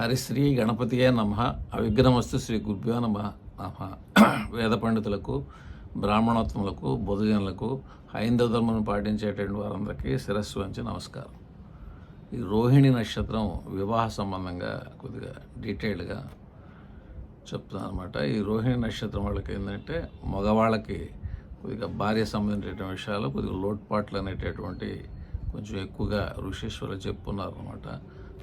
హరిశ్రీ గణపతియే నమ. అవిఘ్నమస్తు శ్రీ గురుభ్యో నమ. నమ. వేద పండితులకు బ్రాహ్మణోత్తములకు బుధజనులకు హైందవ ధర్మను పాటించేటువంటి వారందరికీ శిరస్సు వంచి నమస్కారం. ఈ రోహిణి నక్షత్రం వివాహ సంబంధంగా కొద్దిగా డీటెయిల్డ్గా చెప్తున్నాను అనమాట ఈ రోహిణి నక్షత్రం వాళ్ళకి ఏంటంటే మగవాళ్ళకి కొద్దిగా భార్య సంబంధించిన విషయాలు కొద్దిగా లోటుపాట్లు అనేటటువంటి కొంచెం ఎక్కువగా ఋషేశ్వరులు చెప్పున్నారు అనమాట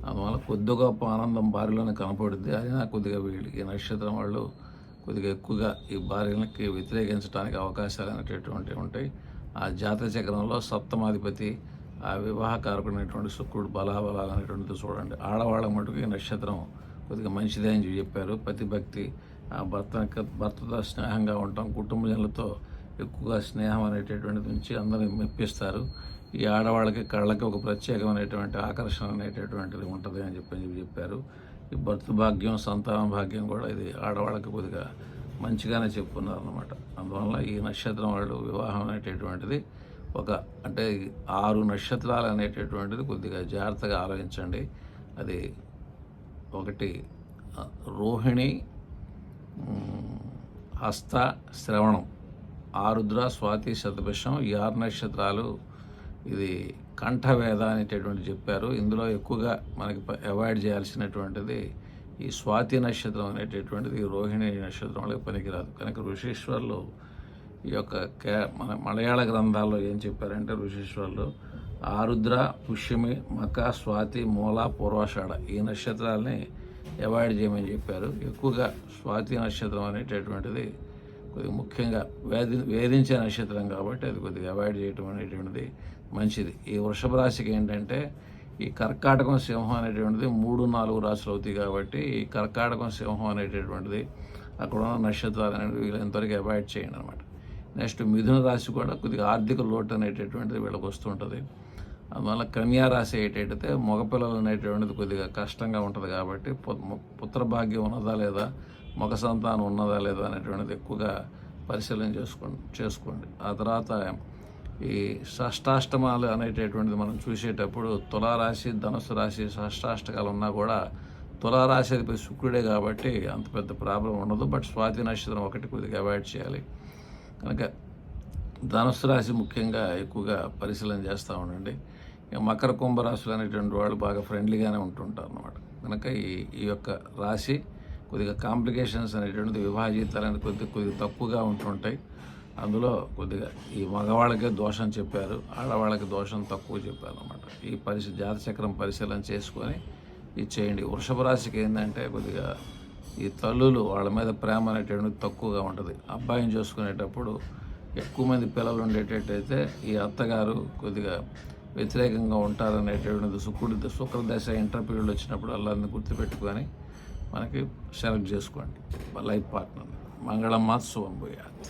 అందువల్ల కొద్ది గొప్ప ఆనందం భార్యలోనే కనపడుద్ది. అయినా కొద్దిగా వీళ్ళకి ఈ నక్షత్రం వాళ్ళు కొద్దిగా ఎక్కువగా ఈ భార్యలకి వ్యతిరేకించడానికి అవకాశాలు అనేటటువంటివి ఉంటాయి. ఆ జాతక చక్రంలో సప్తమాధిపతి ఆ వివాహకారకుడైనటువంటి శుక్రుడు బలాబలాలు అనేటువంటిది చూడండి. ఆడవాళ్ళ మటుకు ఈ నక్షత్రం కొద్దిగా మంచిదే అని చెప్పారు. పతిభక్తి ఆ భర్త భర్తతో స్నేహంగా ఉంటాం. కుటుంబజనులతో ఎక్కువగా స్నేహం అనేటటువంటిది నుంచి అందరిని మెప్పిస్తారు. ఈ ఆడవాళ్ళకి కళ్ళకి ఒక ప్రత్యేకమైనటువంటి ఆకర్షణ అనేటటువంటిది ఉంటుంది అని చెప్పి చెప్పారు. ఈ భర్త భాగ్యం సంతాన భాగ్యం కూడా ఇది ఆడవాళ్ళకి కొద్దిగా మంచిగానే చెప్పుకున్నారు అనమాట అందువల్ల ఈ నక్షత్రం వాళ్ళు వివాహం అనేటటువంటిది ఒక అంటే ఆరు నక్షత్రాలు అనేటటువంటిది కొద్దిగా జాగ్రత్తగా ఆలోచించండి. అది ఒకటి రోహిణి హస్త శ్రవణం. ఆరుద్ర స్వాతి శతభిషం ఈ ఆరు నక్షత్రాలు. ఇది కంఠవేద అనేటటువంటి చెప్పారు. ఇందులో ఎక్కువగా మనకి ప- అవాయిడ్ చేయాల్సినటువంటిది ఈ స్వాతి నక్షత్రం అనేటటువంటిది ఈ రోహిణి నక్షత్రంలో పనికిరాదు. కనుక ఋషీశ్వర్లు ఈ యొక్క కే మన మలయాళ గ్రంథాల్లో ఏం చెప్పారంటే ఋషీశ్వర్లు ఆరుద్ర పుష్యమి మక స్వాతి మూల పూర్వాషాఢ ఈ నక్షత్రాలని అవాయిడ్ చేయమని చెప్పారు. ఎక్కువగా స్వాతి నక్షత్రం అనేటటువంటిది ముఖ్యంగా వేధి వేధించే నక్షత్రం కాబట్టి అది కొద్దిగా అవాయిడ్ చేయటం అనేటువంటిది మంచిది. ఈ వృషభ రాశికి ఏంటంటే ఈ కర్కాటకం సింహం అనేటువంటిది మూడు నాలుగు రాశులు అవుతాయి కాబట్టి ఈ కర్కాటకం సింహం అనేటటువంటిది అక్కడ ఉన్న నక్షత్రాలు అనేవి వీళ్ళంతవరకు అవాయిడ్ చేయండి అనమాట నెక్స్ట్ మిథున రాశి కూడా కొద్దిగా ఆర్థిక లోటు అనేటటువంటిది వీళ్ళకి వస్తుంటుంది అందువల్ల కన్యా రాశి ఏంటంటే మగపిల్లలు అనేటువంటిది కొద్దిగా కష్టంగా ఉంటుంది కాబట్టి పుత్రభాగ్యం పుత్ర భాగ్యం ఉన్నదా లేదా మగ సంతానం ఉన్నదా లేదా అనేటువంటిది ఎక్కువగా పరిశీలన చేసుకోండి చేసుకోండి. ఆ తర్వాత ఈ షష్టాష్టమాలు అనేటటువంటిది మనం చూసేటప్పుడు తులారాశి ధనుసు రాశి షష్టాష్టకాలు ఉన్నా కూడా తులారాశి అధిపతి శుక్రుడే కాబట్టి అంత పెద్ద ప్రాబ్లం ఉండదు. బట్ స్వాతి నక్షత్రం ఒకటి కొద్దిగా అవాయిడ్ చేయాలి. కనుక ధనుసు రాశి ముఖ్యంగా ఎక్కువగా పరిశీలన చేస్తూ ఉండండి. ఇక మకర కుంభరాశులు అనేటువంటి వాళ్ళు బాగా ఫ్రెండ్లీగానే ఉంటుంటారు అన్నమాట కనుక ఈ ఈ యొక్క రాశి కొద్దిగా కాంప్లికేషన్స్ అనేటువంటిది వివాహ కొద్దిగా కొద్దిగా తక్కువగా ఉంటుంటాయి. అందులో కొద్దిగా ఈ మగవాళ్ళకే దోషం చెప్పారు ఆడవాళ్ళకి దోషం తక్కువ చెప్పారు అనమాట ఈ పరిశీ జాతచక్రం పరిశీలన చేసుకొని ఇది చేయండి. వృషభ రాశికి ఏంటంటే కొద్దిగా ఈ తల్లులు వాళ్ళ మీద ప్రేమ అనేటువంటిది తక్కువగా ఉంటుంది. అబ్బాయిని చూసుకునేటప్పుడు ఎక్కువ మంది పిల్లలు ఉండేటట్టయితే ఈ అత్తగారు కొద్దిగా వ్యతిరేకంగా ఉంటారనేటువంటిది శుక్రుడి శుక్రదశ ఇంటర్ పీరియడ్ వచ్చినప్పుడు అల్లాన్ని గుర్తుపెట్టుకొని మనకి సెలెక్ట్ చేసుకోండి. లైఫ్ పార్ట్నర్ మంగళమ్మ శుభం పోయాత్